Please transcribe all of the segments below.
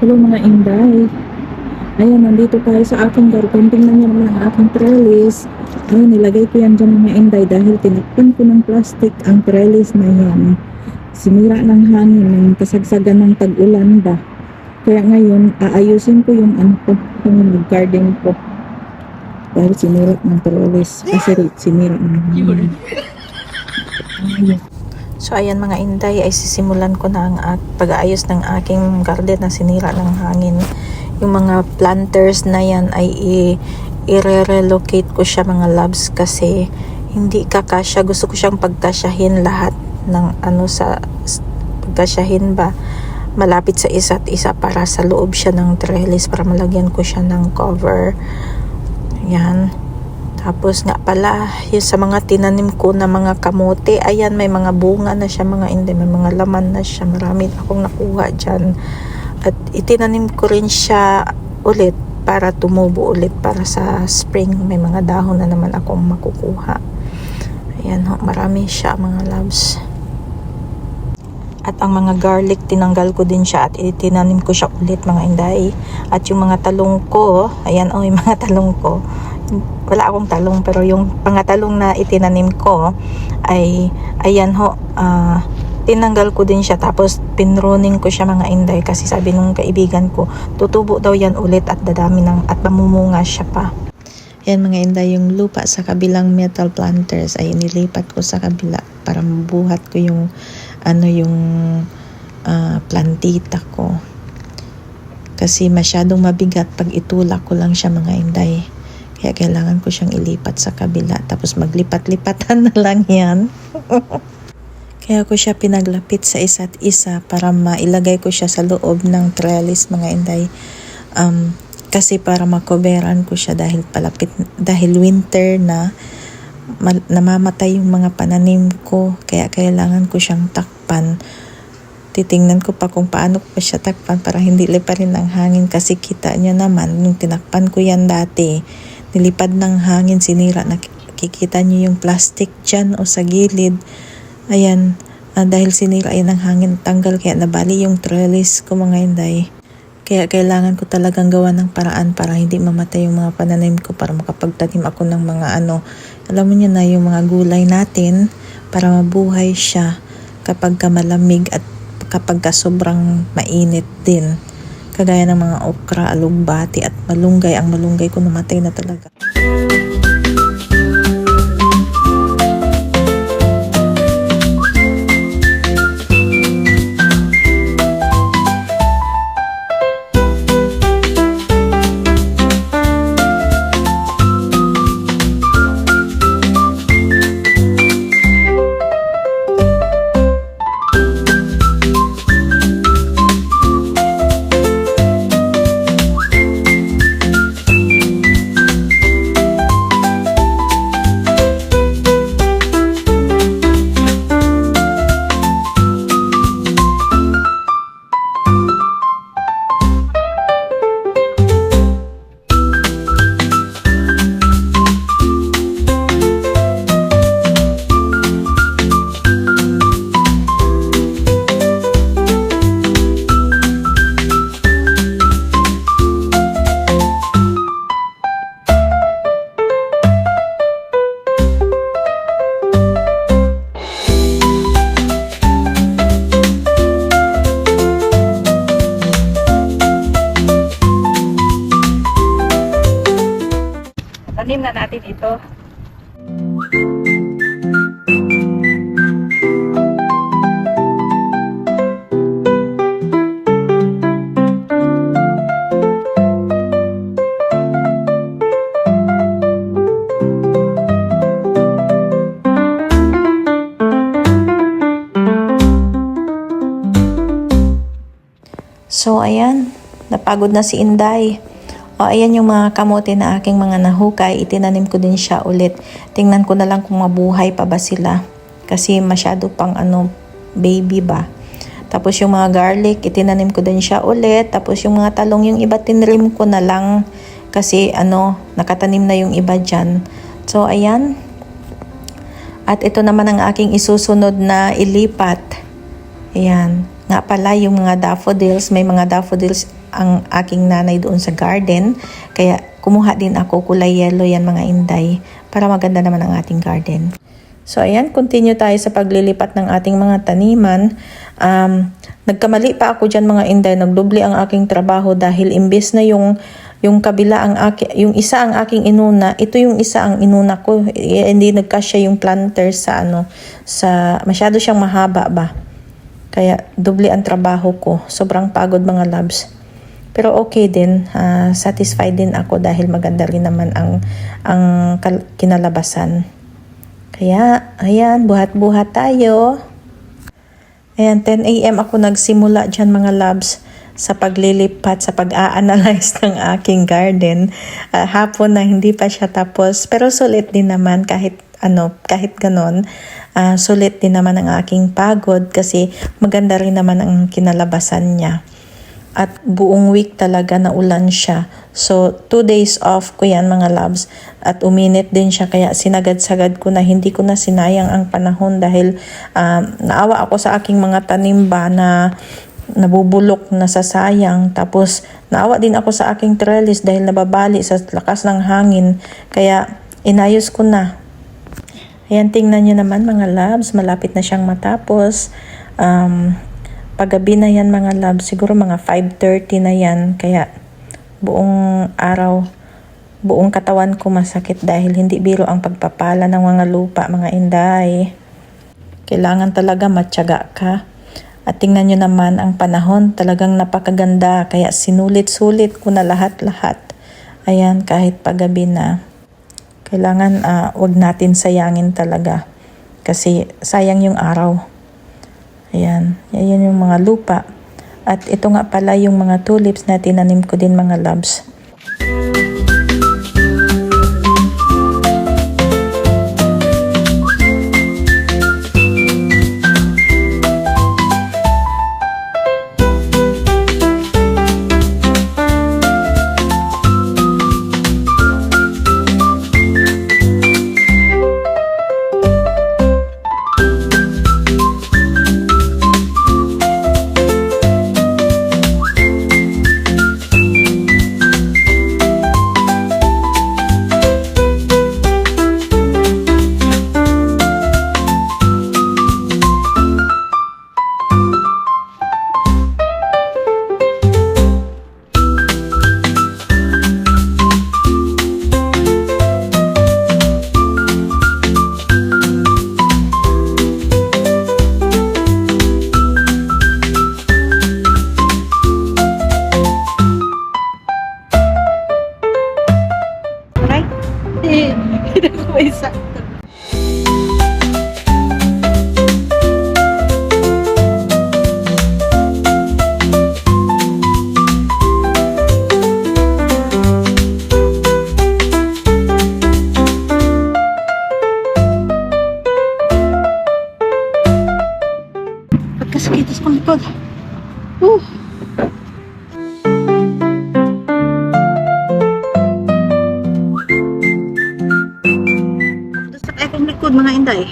Hello mga inday. Ayan, nandito tayo sa aking garden. Tingnan niyo naman ang aking trellis. Ayun, nilagay ko yan dyan mga inday dahil tinakpan ko ng plastic ang trellis na yan. Sinira ng hangin, ng kasagsagan ng tag-ulan ba. Kaya ngayon, aayusin ko yung ano ko, yung garden ko. Dahil sinira ng trellis. Kasi sinira ng hangin. Ayun. So ayan mga inday ay sisimulan ko na ang pag-aayos ng aking garden na sinira ng hangin. Yung mga planters na yan ay i-relocate ko siya mga loves kasi hindi kakasya. Gusto ko siyang pagkasyahin lahat ng ano sa pagkasyahin ba malapit sa isa't isa para sa loob siya ng trellis para malagyan ko siya ng cover. Yan. Tapos nga pala, yung sa mga tinanim ko na mga kamote, ayan may mga bunga na siya, mga hindi, may mga laman na siya. Marami akong nakuha dyan. At itinanim ko rin siya ulit para tumubo ulit para sa spring. May mga dahon na naman akong makukuha. Ayan ho, marami siya mga loves. At ang mga garlic, tinanggal ko din siya at itinanim ko siya ulit mga inday. At yung mga talong ko, ayan o, yung mga talong ko, wala akong talong pero yung pangatalong na itinanim ko ay ayan ho ah, tinanggal ko din siya tapos pinruning ko siya mga inday kasi sabi nung kaibigan ko tutubo daw yan ulit at dadami ng at mamumunga siya pa. Yan mga inday yung lupa sa kabilang metal planters ay nilipat ko sa kabila para mabuhat ko yung ano yung ah, plantita ko. Kasi masyadong mabigat pag itulak ko lang siya mga inday kaya kailangan ko siyang ilipat sa kabila. Tapos maglipat-lipatan na lang yan. Kaya ko siya pinaglapit sa isa't isa para mailagay ko siya sa loob ng trellis mga inday. Um, kasi para makoberan ko siya dahil palapit, dahil winter na mal- namamatay yung mga pananim ko. Kaya kailangan ko siyang takpan. Titingnan ko pa kung paano ko pa siya takpan para hindi liparin ng hangin kasi kita niya naman nung tinakpan ko yan dati nilipad ng hangin, sinira. Nakikita niyo yung plastic dyan o sa gilid. Ayan, ah, dahil sinira yan ng hangin, tanggal kaya nabali yung trellis ko mga inday. Kaya kailangan ko talagang gawa ng paraan para hindi mamatay yung mga pananim ko para makapagtanim ako ng mga ano. Alam mo niyo na yung mga gulay natin para mabuhay siya kapag ka malamig at kapag ka sobrang mainit din kagaya ng mga okra, alugbati at malunggay. Ang malunggay ko namatay na talaga. Tanim na natin ito. So, ayan. Napagod na si Inday. O, ayan yung mga kamote na aking mga nahukay. Itinanim ko din siya ulit. Tingnan ko na lang kung mabuhay pa ba sila. Kasi masyado pang ano, baby ba. Tapos yung mga garlic, itinanim ko din siya ulit. Tapos yung mga talong, yung iba tinrim ko na lang. Kasi ano, nakatanim na yung iba dyan. So, ayan. At ito naman ang aking isusunod na ilipat. Ayan. Nga pala yung mga daffodils, may mga daffodils ang aking nanay doon sa garden. Kaya kumuha din ako kulay yellow yan mga inday para maganda naman ang ating garden. So ayan, continue tayo sa paglilipat ng ating mga taniman. Um, nagkamali pa ako dyan mga inday, nagdoble ang aking trabaho dahil imbes na yung yung kabila ang aki, yung isa ang aking inuna, ito yung isa ang inuna ko. Eh, hindi nagkasya yung planter sa ano sa masyado siyang mahaba ba. Kaya doble ang trabaho ko. Sobrang pagod mga labs. Pero okay din, ah, satisfied din ako dahil maganda rin naman ang ang kinalabasan. Kaya, ayan, buhat-buhat tayo. Ayan, 10 a.m. ako nagsimula dyan mga labs sa paglilipat, sa pag-a-analyze ng aking garden. Ah, hapon na hindi pa siya tapos, pero sulit din naman kahit ano, kahit ganon, ah, sulit din naman ang aking pagod kasi maganda rin naman ang kinalabasan niya. At buong week talaga na ulan siya. So, two days off ko yan mga labs. At uminit din siya kaya sinagad-sagad ko na hindi ko na sinayang ang panahon dahil um, naawa ako sa aking mga tanim ba na nabubulok na sasayang. Tapos naawa din ako sa aking trellis dahil nababali sa lakas ng hangin. Kaya inayos ko na. Ayan, tingnan nyo naman mga labs, malapit na siyang matapos. Um, paggabi na yan mga labs, siguro mga 5.30 na yan. Kaya buong araw, buong katawan ko masakit dahil hindi biro ang pagpapala ng mga lupa, mga inday. Kailangan talaga matyaga ka. At tingnan nyo naman ang panahon, talagang napakaganda. Kaya sinulit-sulit ko na lahat-lahat. Ayan, kahit paggabi na kailangan ah, wag natin sayangin talaga kasi sayang yung araw. Ayan, ayan yung mga lupa. At ito nga pala yung mga tulips na tinanim ko din mga loves. Likod mga inday.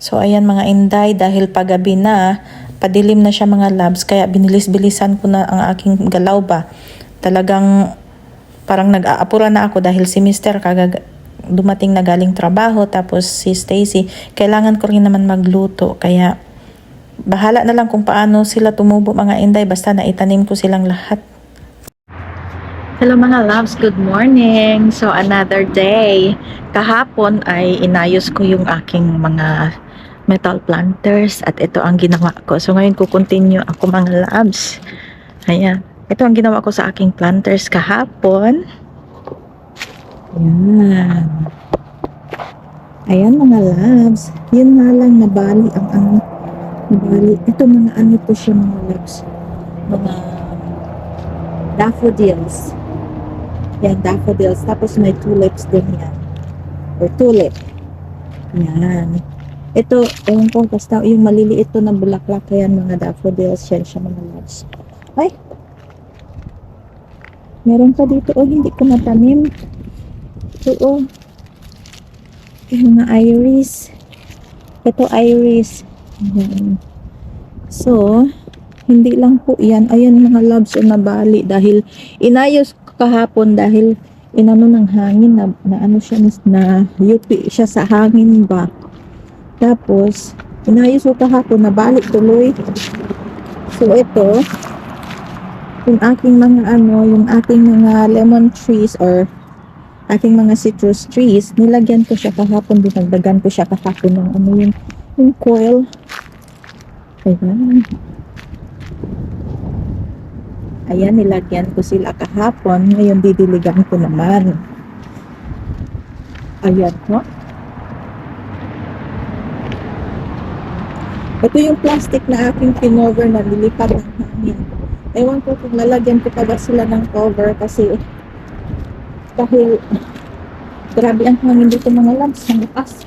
So ayan mga inday, dahil paggabi na, padilim na siya mga labs, kaya binilis-bilisan ko na ang aking galaw ba. Talagang parang nag-aapura na ako dahil si Mr. kagag dumating na galing trabaho tapos si Stacy kailangan ko rin naman magluto kaya bahala na lang kung paano sila tumubo mga inday basta naitanim ko silang lahat Hello mga loves, good morning. So another day. Kahapon ay inayos ko yung aking mga metal planters at ito ang ginawa ko. So ngayon ko continue ako mga loves. Ayan. Ito ang ginawa ko sa aking planters kahapon. Ayan. Ayan mga loves. Yun nga lang nabali ang ano. Nabali. Ito mga ano to siya mga loves. Mga daffodils. Yan, daffodils. Tapos may tulips din yan. Or tulip. Yan. Ito, ewan ko, basta yung maliliit to na bulaklak, yan mga daffodils, yan siya mga loves. Ay! Meron pa dito, oh, hindi ko matanim. Ito, oh. Yung mga iris. Ito, iris. Ayan. So, hindi lang po yan. Ayan mga loves o nabali dahil inayos kahapon dahil inano ng hangin na, na ano siya na yupi siya sa hangin ba. Tapos, inayos ko kahapon nabalik tuloy. So, ito, yung aking mga ano, yung aking mga lemon trees or aking mga citrus trees, nilagyan ko siya kahapon, dinagdagan ko siya kahapon ng ano yung, yung coil. Ayan. Ayan, nilagyan ko sila kahapon. Ngayon, didiligan ko naman. Ayan po. Ito yung plastic na aking pinover na lilipad ng hangin. Ewan ko kung lalagyan ko pa ba sila ng cover kasi dahil grabe ang hangin dito mga lamps ng lakas.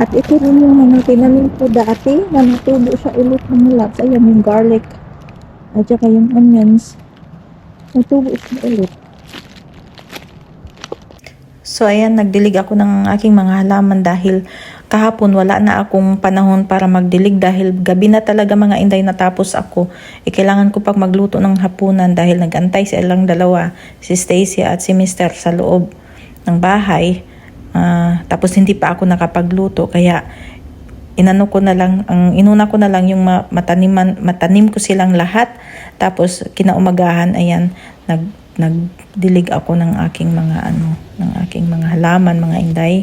At ito rin yung mga tinanim ko dati na natubo siya ulit ng lamps. Ayan yung garlic at saka yung onions. Natubo siya ulit. So ayan, nagdilig ako ng aking mga halaman dahil kahapon wala na akong panahon para magdilig dahil gabi na talaga mga inday natapos ako. E kailangan ko pag magluto ng hapunan dahil nagantay sa ilang dalawa, si Stacy at si Mr. sa loob ng bahay. Ah, tapos hindi pa ako nakapagluto kaya inano ko na lang ang inuna ko na lang yung ma- mataniman matanim ko silang lahat tapos kinaumagahan ayan nag nagdilig ako ng aking mga ano ng aking mga halaman mga inday